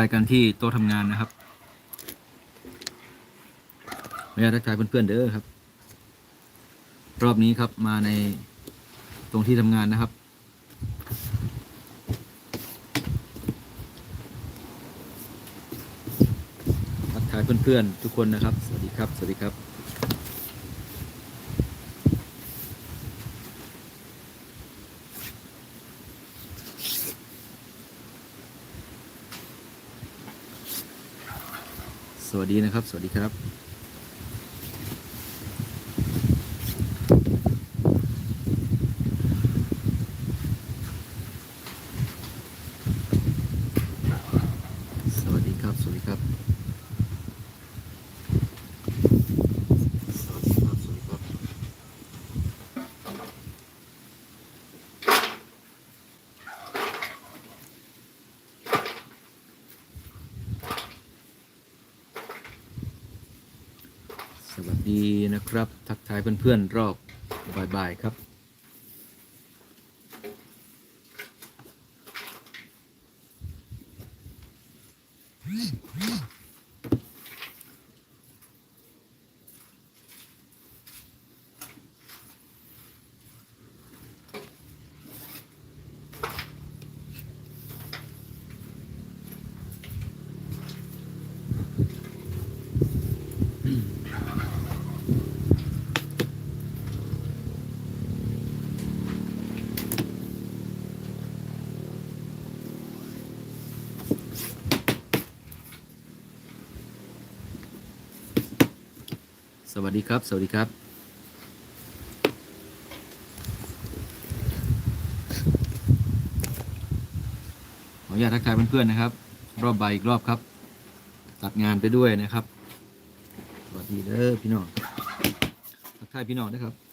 ไปกันที่โต๊ะทำงานนะครับไม่อยากทักทายเพื่อนๆเด้อครับ รอบนี้ครับมาในตรงที่ทำงานนะครับ ทักทายเพื่อนๆทุกคนนะครับ สวัสดีครับ สวัสดีครับ วัสดีนะครับ สวัสดีครับ สวัสดีครับ สวัสดีครับ สวัสดีครับ สวัสดีครับ สวัส ดีนะครับ ทักทายเพื่อนๆรอบบ่ายๆครับ วัสดีครับ สวัสดีครับ ขออนุญาตทักทายเพื่อนๆนะครับ รอบใบอีกรอบครับ ตัดงานไปด้วยนะครับ สวัสดีเด้อพี่น้อง ทักทายพี่น้องนะครับ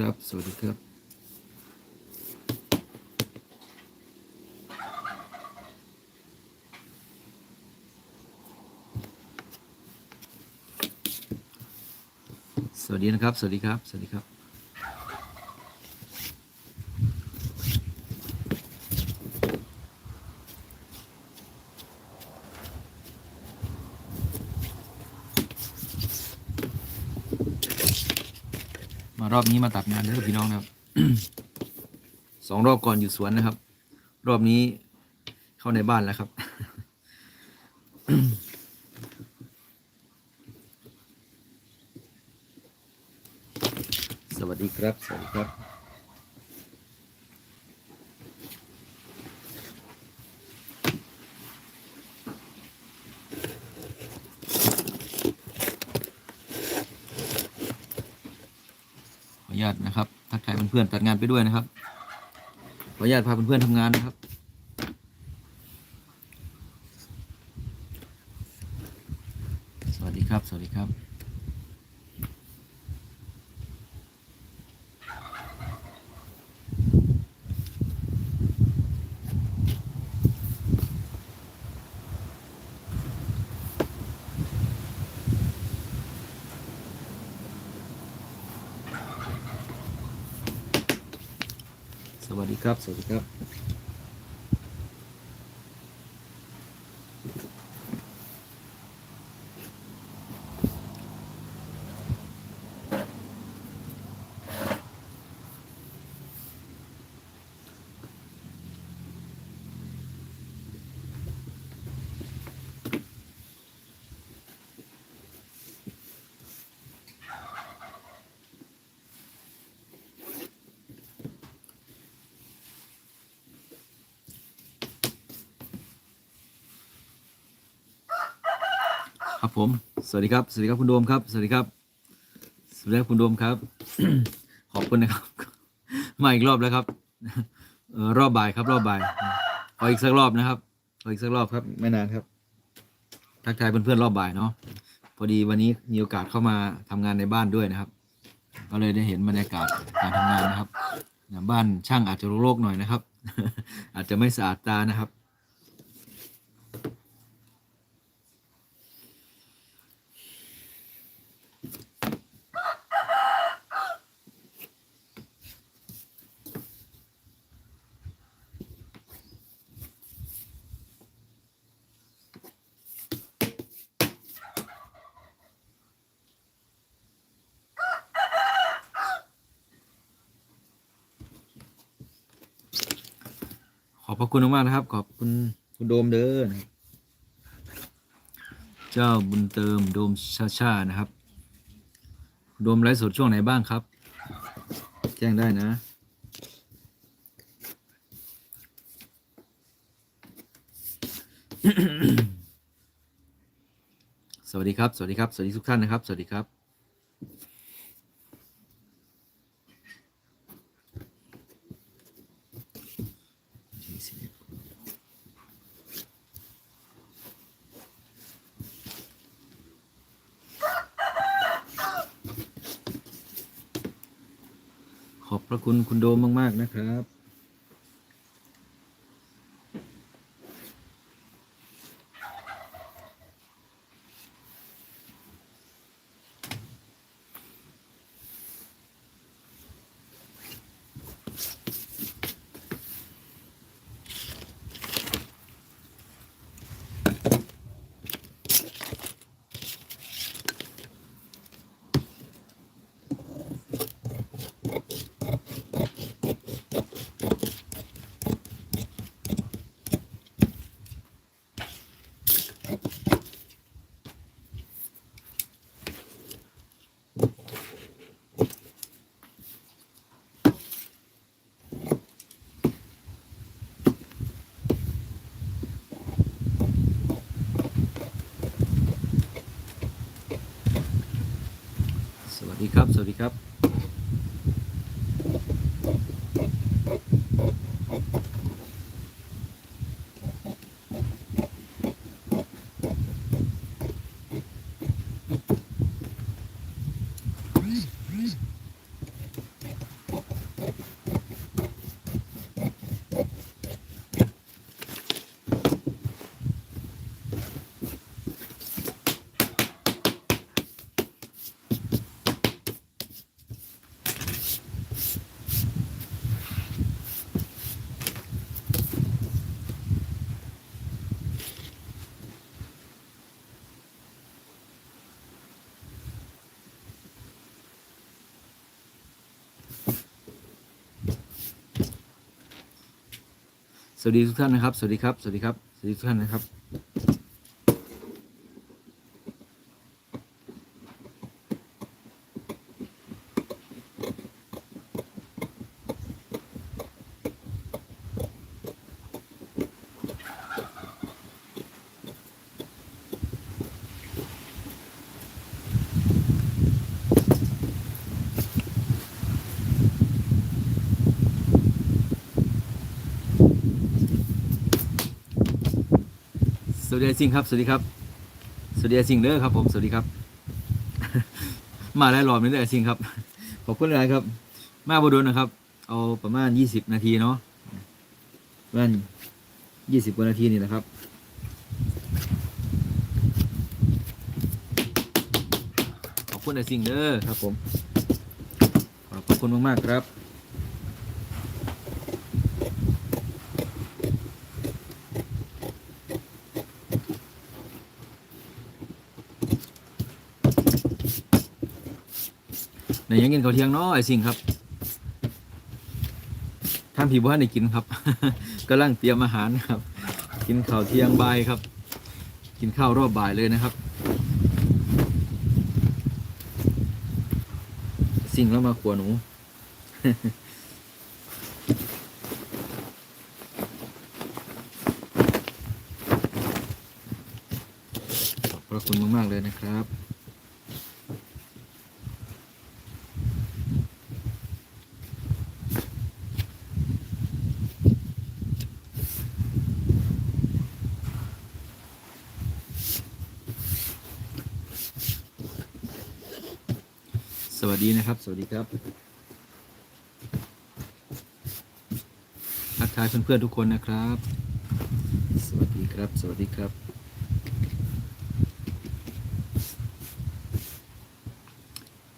ครับ สวัสดีครับสวัสดีนะครับ สวัสดีครับ สวัสดีครับ รอบนี้มาตัดงานเด้อพี่น้องนะครับสองรอบก่อนอยู่สวนนะครับ รอบนี้เข้าในบ้านแล้วครับ สวัสดีครับ สวัสดีครับ ขออนุญาตนะครับ ทักทายเพื่อนๆตัดงานไปด้วยนะครับขออนุญาตพาเพื่อนๆทำงานนะครับ สวัสดีครับ สวัสดีครับ ครับ สวัสดีครับ ครับผม สวัสดีครับ สวัสดีครับคุณโดมครับ สวัสดีครับ สวัสดีครับคุณโดมครับ ขอบคุณนะครับ มาอีกรอบแล้วครับเออรอบบ่ายครับรอบบ่าย ขออีกสักรอบนะครับ ขออีกสักรอบครับ ไม่นานครับ ทักทายเพื่อนๆรอบบ่ายเนาะ พอดีวันนี้มีโอกาสเข้ามาทำงานในบ้านด้วยนะครับ ก็เลยได้เห็นบรรยากาศการทำงานนะครับ บ้านช่างอาจจะโรคๆหน่อยนะครับ อาจจะไม่สะอาดตานะครับ อบพระคุณมากๆนะครับ ขอบคุณคุณโดมเด้อนะเจ้าบุญเติมโดมชาชานะครับ โดมไลฟ์สดช่วงไหนบ้างครับ แจ้งได้นะสวัสดีครับ สวัสดีครับ สวัสดีทุกท่านนะครับ สวัสดีครับ ขอบพระ คุณคุณโดมมาก ๆ นะครับ ดีครับ สวัสดีครับ สวัสดีทุกท่านนะครับ สวัสดีครับ สวัสดีครับ สวัสดีทุกท่านนะครับ ดีสิงครับ สวัสดีครับ สวัสดีสิงเด้อครับ ผม สวัสดีครับ มาแล้วรอบนี้เลยสิงครับ ขอบคุณหลายครับ มาบโดนนะครับ เอาประมาณยี่สิบนาทีเนาะประมาณยี่สิบกว่านาทีนี่แหละครับขอบคุณไอ้สิงเด้อครับผม ขอบคุณมาก ๆ ครับ ในยังกินข้าวเที่ยงเนาะไอ้สิงครับท่านผีบ้านได้กินครับกำลังเตรียมอาหารครับ กินข้าวเที่ยงบ่ายครับ กินข้าวรอบบ่ายเลยนะครับ สิ่งแล้วมาขัวหนูขอบพระคุณมาก ๆ เลยนะครับ ส วัสดีนะครับ สวัสดีครับทักทายเพื่อนๆทุกคนนะครับ สวัสดีครับ สวัสดีครับ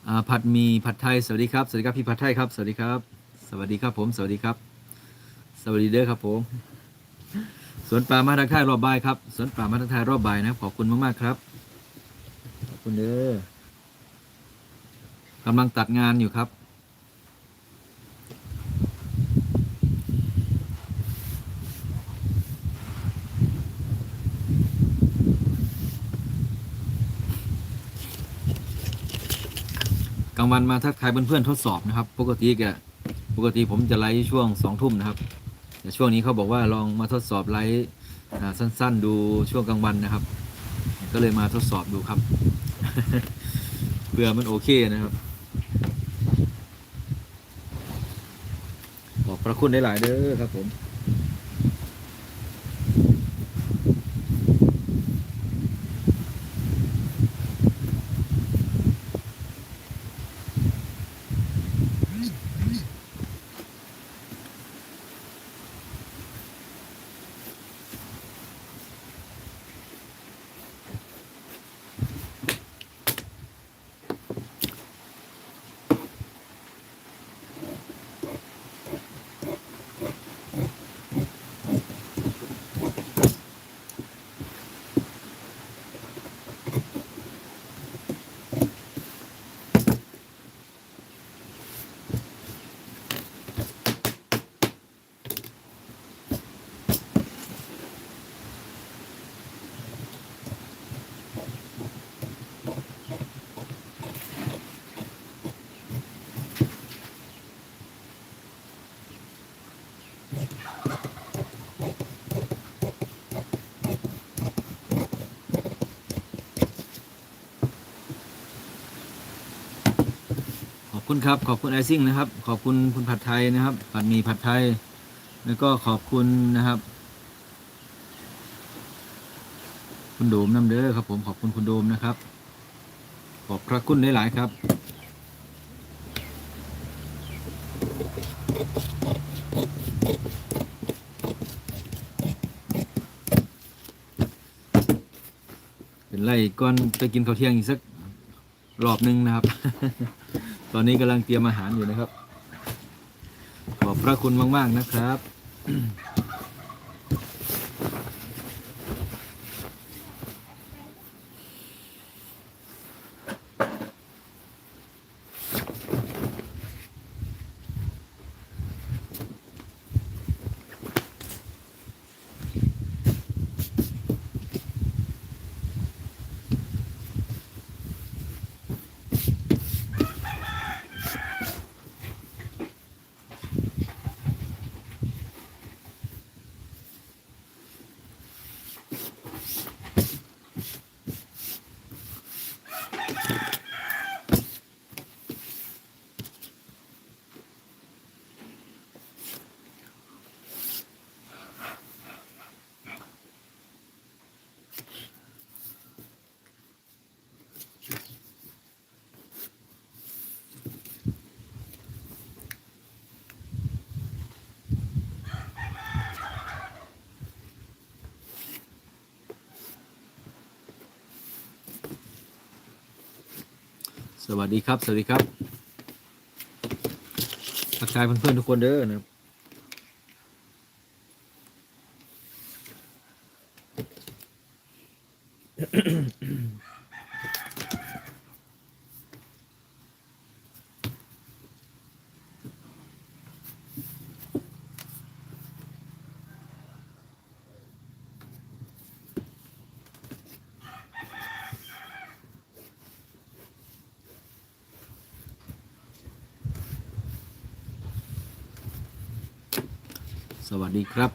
อ่าผัดมีผัดไทย สวัสดีครับ สวัสดีครับพี่ผัดไทยครับ สวัสดีครับ สวัสดีครับผม สวัสดีครับ สวัสดีเด้อครับผม สวนป่ามาทักทายรอบบ่ายครับ สวนป่ามาทักทายรอบบ่ายนะครับขอบคุณมากๆครับ ขอบคุณเด้อ กำลังตัดงานอยู่ครับ กลางวันมาทักทายเพื่อนๆทดสอบนะครับ ปกติแกปกติผมจะไลฟ์ช่วงสองทุ่มนะครับ แต่ช่วงนี้เขาบอกว่าลองมาทดสอบไลฟ์สั้น ๆ ดูช่วงกลางวันนะครับ ก็เลยมาทดสอบดูครับเผื่อมันโอเคนะครับ ระคุณได้หลายเด้อครับผม คุณครับ ขอบคุณไอซิ่งนะครับ ขอบคุณคุณผัดไทยนะครับ ผัดหมี่ผัดไทย แล้วก็ขอบคุณนะครับ คุณโดมน้ำเด้อครับ ผมขอบคุณคุณโดมนะครับ ขอบพระคุณหลายๆครับเป็นไรก่อนไปกินข้าวเที่ยงอีกสักรอบหนึ่งนะครับ อนนี้กำลังเตรียมอาหารอยู่นะครับ ขอบพระคุณมาก ๆ นะครับ สวัสดีครับ สวัสดีครับทักทายเพื่อนๆทุกคนเด้อนะครับ สวัสดีครับ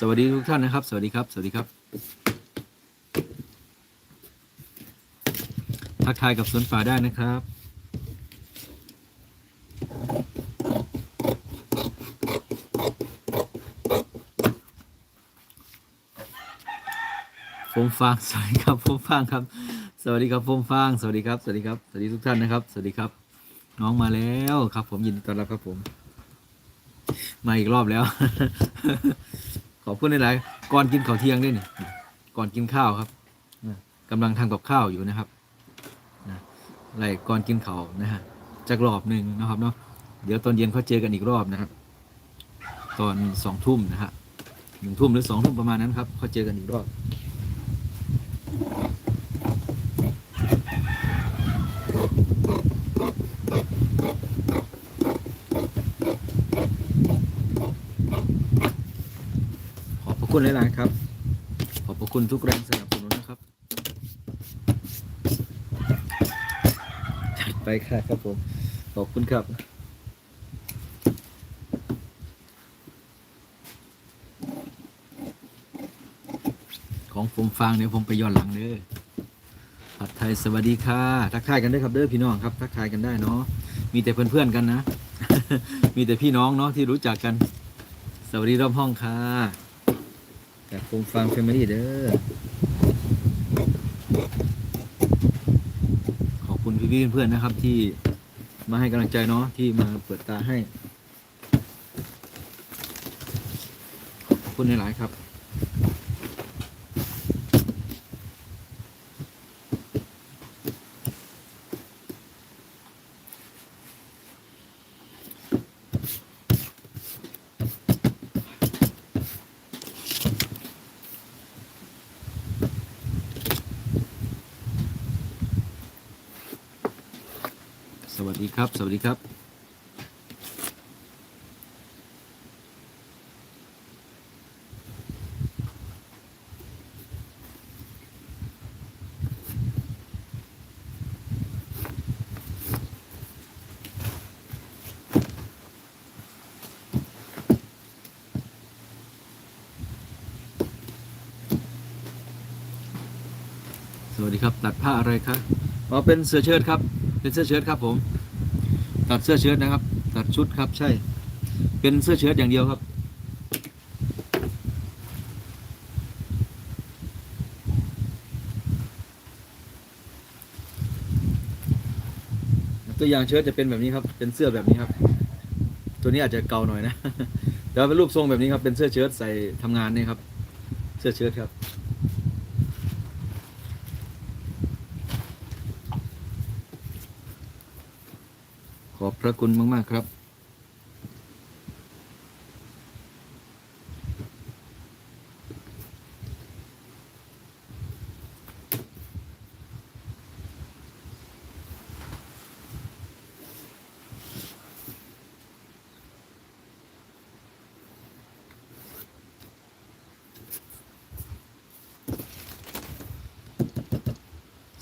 สวัสดีทุกท่านนะครับ สวัสดีครับ สวัสดีครับ ทักทายกับสวนป่าได้นะครับ โฟมฟาง สวัสดีครับโฟมฟางครับ สวัสดีครับโฟมฟาง สวัสดีครับ สวัสดีครับ สวัสดีทุกท่านนะครับ สวัสดีครับ น้องมาแล้วครับ ผมยินดีต้อนรับครับผม มาอีกรอบแล้ว ขขอบคุณหลายๆก่อนกินข้าวเที่ยงด้วยนี่ก่อนกินข้าวครับนะกำลังทำกับข้าวอยู่นะครับนะอะไรก่อนกินข้าวนะฮะจากรอบหนึ่งนะครับเนาะเดี๋ยวตอนเย็นเขาเจอกันอีกรอบนะครับ ตอนสองทุ่มนะฮะหนึ่งทุ่มหรือสองทุ่มประมาณนั้นครับเขาเจอกันอีกรอบ ขอบพระ คุณหลาย ๆ ครับ ขอบพระคุณทุกแรงสนับสนุนนะครับ จัดไปค่ะครับผม ขอบคุณครับ ของผมฟังเดี๋ยวผมไปย้อนหลังเด้อผัดไทยสวัสดีค่ะ ทักทายกันด้ครับเด้อพี่น้องครับ ทักทายกันได้เนาะ มีแต่เพื่อนๆกันนะ มีแต่พี่น้องเนาะที่รู้จักกัน สวัสดีรอบห้องค่ะ จากโคมฟาร์มแฟมิลี่เด้อ ขอบคุณพี่ๆเพื่อนๆนะครับ ที่มาให้กำลังใจเนาะที่มาเปิดตาให้ ขอบคุณหลายๆครับ ส วัสดีครับสวัสดีครับสวัสดีครับตัดผ้าอะไรครับอ๋อเป็นเสื้อเชิ้ตครับ เป็นเสื้อเชิ้ตครับผม ตัดเสื้อเชิ้ตนะครับ ตัดชุดครับ ใช่ เป็นเสื้อเชิ้ตอย่างเดียวครับ ตัวอย่างเชิ้ตจะเป็นแบบนี้ครับ เป็นเสื้อแบบนี้ครับ ตัวนี้อาจจะเก่าหน่อยนะแต่เป็นรูปทรงแบบนี้ครับ เป็นเสื้อเชิ้ตใส่ทำงานนี่ครับ เสื้อเชิ้ตครับ ขอบพ ระคุณมาก ๆ ครับ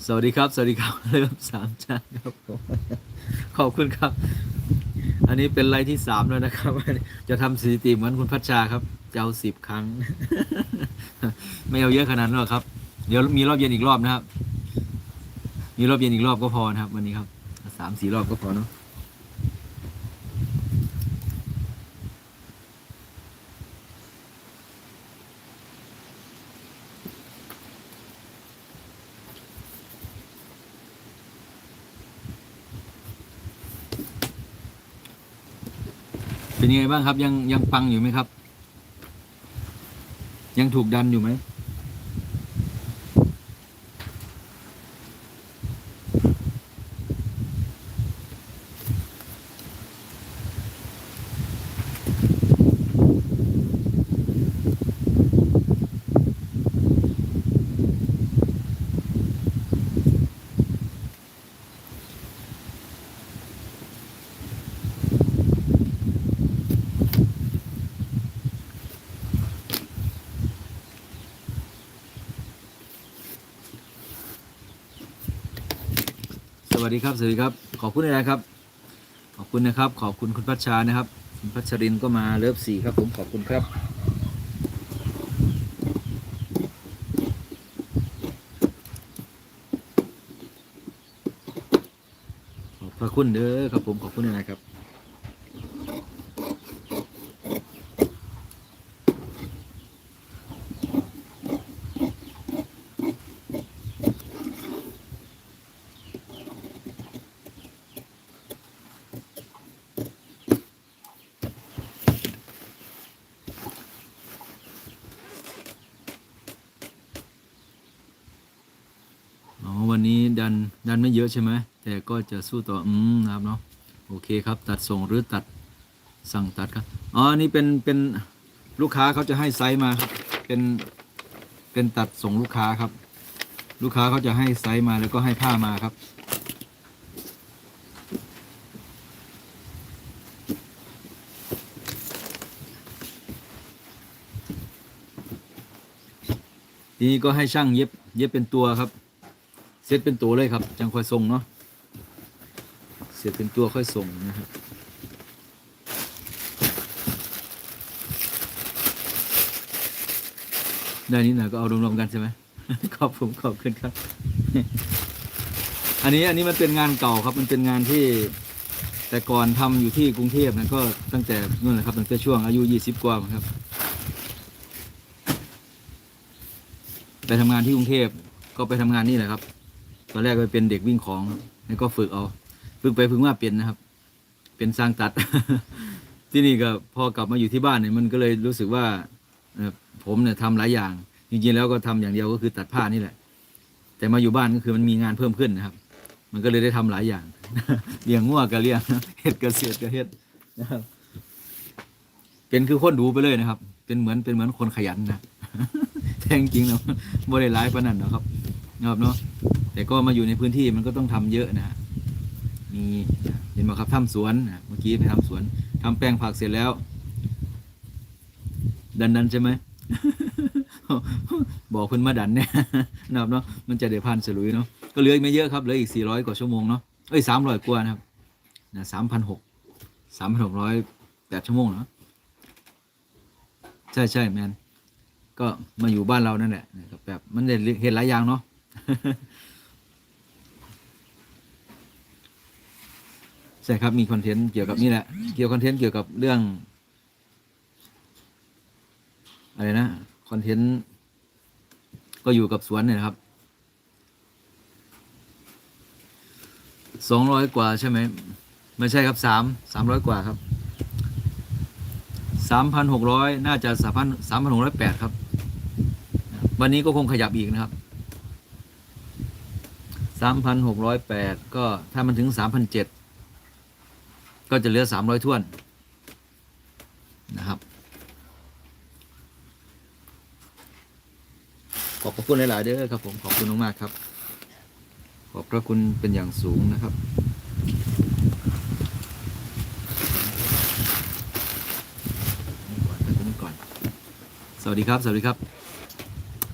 สวัสดีครับ สวัสดีครับเริ่มสามจานครับผม ขอบคุณครับ อันนี้เป็นไลฟ์ที่สามแล้วนะครับ จะทำสถิติเหมือนคุณพัชชาครับจะเอาสิบครั้ง ไม่เอาเยอะขนาดนั้นหรอกครับ เดี๋ยวมีรอบเย็นอีกรอบนะครับ มีรอบเย็นอีกรอบก็พอนะครับ วันนี้ครับสามสี่รอบก็พอเนาะ เป็นยังไงบ้างครับ ยังยังปังอยู่ไหมครับ ยังถูกดันอยู่ไหม ครับสวัสดีครับ ขอบคุณนะครับ ขอบคุณนะครับ ขอบคุณคุณพัชชานะครับ คุณพัชรินก็มาเลิฟสี่ครับผมขอบคุณครับ ขอบพระคุณเด้อครับผมขอบคุณนะครับ ส ดันไม่เย อะใช่ไหมแต่ก็จะสู้ต่ออืมนะครับเนาะโอเคครับตัดส่งหรือตัดสั่งตัดครับอ๋อนี่เป็นเป็นลูกค้าเขาจะให้ไซส์มาครับเป็นเป็นตัดส่งลูกค้าครับ ลูกค้าเขาจะให้ไซส์มาแล้วก็ให้ผ้ามาครับทีนี้ก็ให้ช่างเย็บเย็บเป็นตัวครับ เสร็จเป็นตัวเลยครับ จังค่อยส่งเนาะเสร็จเป็นตัวค่อยส่งนะครับได้นิดหน่อยก็เอารวมๆกันใช่ไหมขอบผมขอบคุณครับ อันนี้อันนี้มันเป็นงานเก่าครับ มันเป็นงานที่แต่ก่อนทำอยู่ที่กรุงเทพนะก็ตั้งแต่นู่นแหละครับตั้งแต่ช่วงอายุยี่สิบกว่าครับไปทำงานที่กรุงเทพก็ไปทำงานนี่แหละครับ ตอนแรกไปเป็นเด็กวิ่งของแล้วก็ฝึกเอา ฝึกไปฝึกมาเป็นนะครับ เป็นสร้างตัด ที่นี่ก็พอกลับมาอยู่ที่บ้านเนี่ยมันก็เลยรู้สึกว่าผมเนี่ยทำหลายอย่าง จริงๆแล้วก็ทำอย่างเดียวก็คือตัดผ้านี่แหละ แต่มาอยู่บ้านก็คือมันมีงานเพิ่มขึ้นนะครับ มันก็เลยได้ทำหลายอย่างเลี้ยงงัวก็เลี้ยงเฮ็ดเกษตรก็เฮ็ดนะครับ เป็นคือคนดูไปเลยนะครับ เป็นเหมือนเป็นเหมือนคนขยันนะแท้จริงนะบ่ได้ร้ายปานนั้นหรอกครับ นะครับเนาะแต่ก็มาอยู่ในพื้นที่มันก็ต้องทำเยอะนะมีเห็นไหมครับทำสวนนะเมื่อกี้ไปทำสวนทำแปลงผักเสร็จแล้ว ดันดันใช่ไหมบอกเพิ่นมาดันเนี่ยนะครับเนาะมันจะได้พันสลุยเนาะก็เหลืออีกไม่เยอะครับเหลืออีก 400 กว่าชั่วโมงเนาะเอ้ย300กว่านะครับนะ3,600 3,608ชั่วโมงเนาะใช่ใช่แมนก็มาอยู่บ้านเรานั่นแหละแบบมันได้เห็นหลายอย่างเนาะ ใช่ครับมีคอนเทนต์เกี่ยวกับนี่แหละ เกี่ยวคอนเทนต์เกี่ยวกับเรื่อง อะไรนะคอนเทนต์ก็อยู่กับสวนเนี่ยครับสองร้อยกว่าใช่ไหมไม่ใช่ครับสามสามร้อยกว่าครับสามพันหกร้อยน่าจะสามพันสามพันหกร้อยแปดครับ วันนี้ก็คงขยับอีกนะครับ สามพันหกร้อยแปดก็ถ้ามันถึงสามพันเจ็ดก็จะเหลือสามร้อยท้วนนะครับ ขอบพระคุณหลาย ๆ เด้อครับผม ขอบคุณมาก ๆ ครับ ขอบพระคุณเป็นอย่างสูงนะครับสวัสดีครับ สวัสดีครับ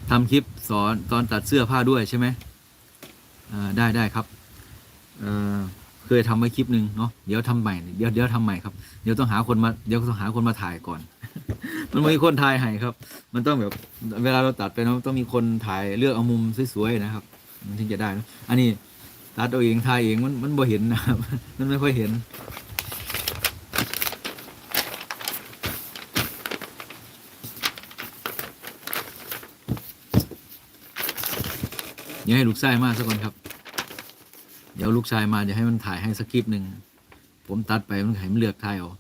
ทำคลิปสอนตอนตัดเสื้อผ้าด้วยใช่ไหม ได้ได้ครับเเคยทำไว้คลิปหนึ่งเนาะเดี๋ยวทำใหม่เดี๋ยวเดี๋ยวทำใหม่ครับเดี๋ยวต้องหาคนมาเดี๋ยวต้องหาคนมาถ่ายก่อน มันไม่มีคนถ่ายให้ครับ มันต้องแบบเวลาเราตัดไปนะต้องมีคนถ่ายเลือกเอามุมสวยๆนะครับ มันถึงจะได้นะอันนี้ตัดเอาเองถ่ายเองมันมันบ่เห็นนะครับมันไม่ค่อยเห็นเดี๋ยวให้ลูกชายมากสักคนครับ เดี๋ยวลูกชายมาเดี๋ยวให้มันถ่ายให้สักคลิปหนึ่ง ผมตัดไปมันให้มันเลือกถ่ายเอา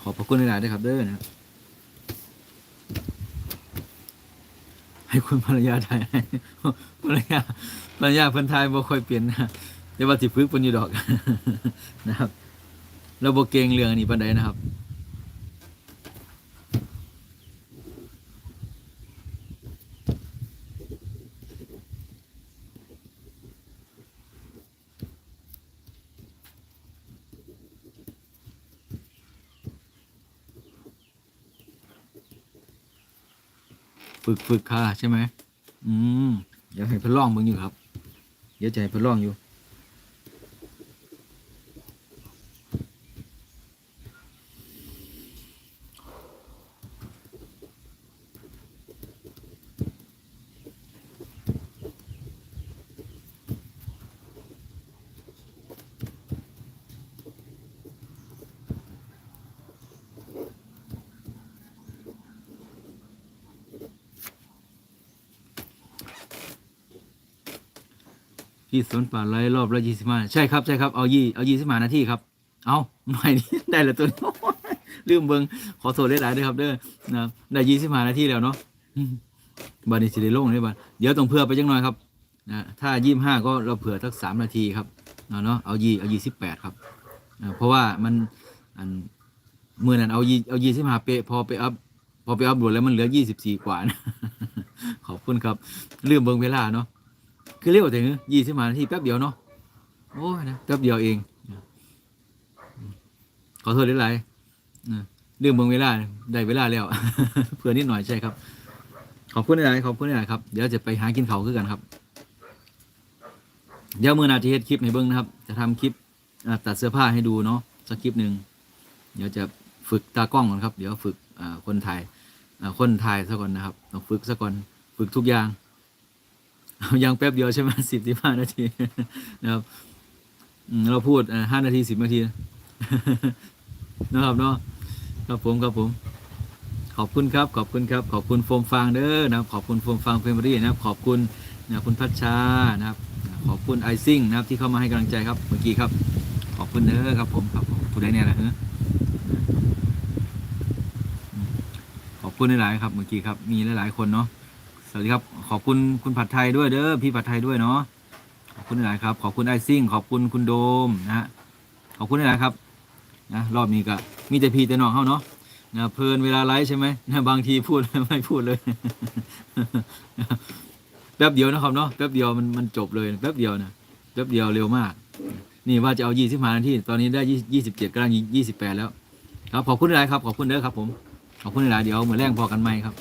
ขอบพระคุณหลายๆด้วยครับเด้อนะให้คุณภรรยาถ่ายให้ภรรยาภรรยาเพิ่นทายบ่ค่อยเปลี่ยนนะ เดี๋ยวว่าสิพึกเพิ่นอยู่ดอกนะครับเราบเกงเรืองนนี้ปานใดนะครับฝึกฝึกค่ะใช่ไหม อืม เดี๋ยวให้เพิ่นลองเบิ่งอยู่ครับ เดี๋ยวจะให้เพิ่นลองอยู่ ที่สวนป่าไร่รอบละยี่สิบห้าใช่ครับใช่ครับเอายี่เอายี่สิบห้านาทีครับ เอาหน่อยนี้ได้ละตัวลืมเบิงขอโทษหลายๆด้วยครับเด้อนะได้ยี่สิบห้านาทีแล้วเนาะบัดนี้สิได้ลงได้บัดเดี๋ยวต้องเผื่อไปจังหน่อยครับนะถ้ายี่ห้าก็เราเผื่อสักสามนาทีครับเอาเนาะเอายี่เอายี่สิบแปดครับนะเพราะว่ามันอันมื่อนั้นเอายี่เอายี่สิบห้าเปะพอไปอัพพอไปอัพโหลดแล้วมันเหลือยี่สิบสี่กว่านะขอบคุณครับลืมเบิงเวลาเนาะ คือเร็วถึงยี่สิบห้านาทีแป๊บเดียวเนาะโอ้ยนะแป๊บเดียวเองขอโทษหลายๆเรื่องเบิ่งเวลาได้เวลาแล้วเพื่อนิดหน่อยใช่ครับ ขอบคุณหลายๆขอบคุณหลายๆครับเดี๋ยวจะไปหากินเขาวคือกันครับ เดี๋ยวมือนาจะเฮ็ดคลิปให้เบิ่งนะครับ จะทำคลิปตัดเสื้อผ้าให้ดูเนาะสักคลิปหนึ่งเดี๋ยวจะฝึกตากล้องก่อนครับ เดี๋ยวฝึกคนถ่ายคนถ่ายซะก่อนนะครับฝึกซะก่อนฝึกทุกอย่าง ยังแป๊บเดียวใช่ไหมสิบสิบห้านาทีนะครับเราพูดห้านาทีสิบนาทีนะครับเนาะครับผมครับผม ขอบคุณครับ ขอบคุณครับ ขอบคุณโฟมฟางเด้อนะครับ ขอบคุณโฟมฟางเฟมอรี่นะครับ ขอบคุณนะคุณพัชชานะครับ ขอบคุณไอซิ่งนะครับที่เข้ามาให้กำลังใจครับเมื่อกี้ครับ ขอบคุณเด้อครับผมครับผมผู้ใดเนี่ยนะเฮ้ขอบคุณหลายๆครับเมื่อกี้ครับ มีหลายๆคนเนาะ สวัสดีครับ ขอบคุณคุณผัดไทยด้วยเด้อพี่ผัดไทยด้วยเนาะขอบคุณหลายครับ ขอบคุณไอซิ่งขอบคุณคุณโดมนะฮะขอบคุณหลายครับนะรอบนี้ก็มีแต่พี่แต่น้องเขาเนาะนะเพลินเวลาไลฟ์ใช่ไหมนะบางทีพูดไม่พูดเลยแป๊บเดียวนะครับเนาะแป๊บเดียวมันมันจบเลยแป๊บเดียวนะแป๊บเดียวเร็วมาก นี่ว่าจะเอายี่สิบห้านาทีตอนนี้ได้ยี่สิบเจ็ดกำลังยี่สิบแปดแล้ว ครับขอบคุณหลายครับขอบคุณเด้อครับ ผมขอบคุณหลายเดี๋ยวเหมือนแรงพอกันไหมครับ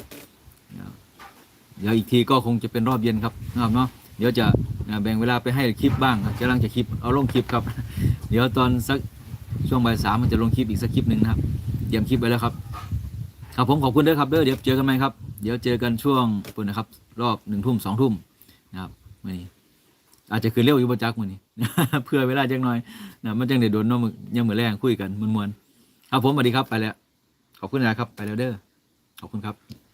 เดี๋ยวอีกทีก็คงจะเป็นรอบเย็นครับนะครับเนาะเดี๋ยวจะแบ่งเวลาไปให้คลิปบ้างกำลังจะคลิปเอาลงคลิปครับ เดี๋ยวตอนสักช่วงบ่ายสามมันจะลงคลิปอีกสักคลิปหนึ่งนะครับเตรียมคลิปไว้แล้วครับครับผมขอบคุณด้วยครับเด้อเดี๋ยวเจอกันไหมครับเดี๋ยวเจอกันช่วงปุ่นนะครับรอบหนึ่งทุ่มสองทุ่มนะครับมื่อนี้อาจจะคือเร็วอยู่บนจักมื่อนี้เพื่อเวลาจังหน่อยนะมันจังเด็ดโดนเนาะมื้อยังเหมือนแรงคุยกันมวนๆครับผมสวัสดีครับไปแล้ว ขอบคุณนะครับไปแล้วเด้อขอบคุณครับ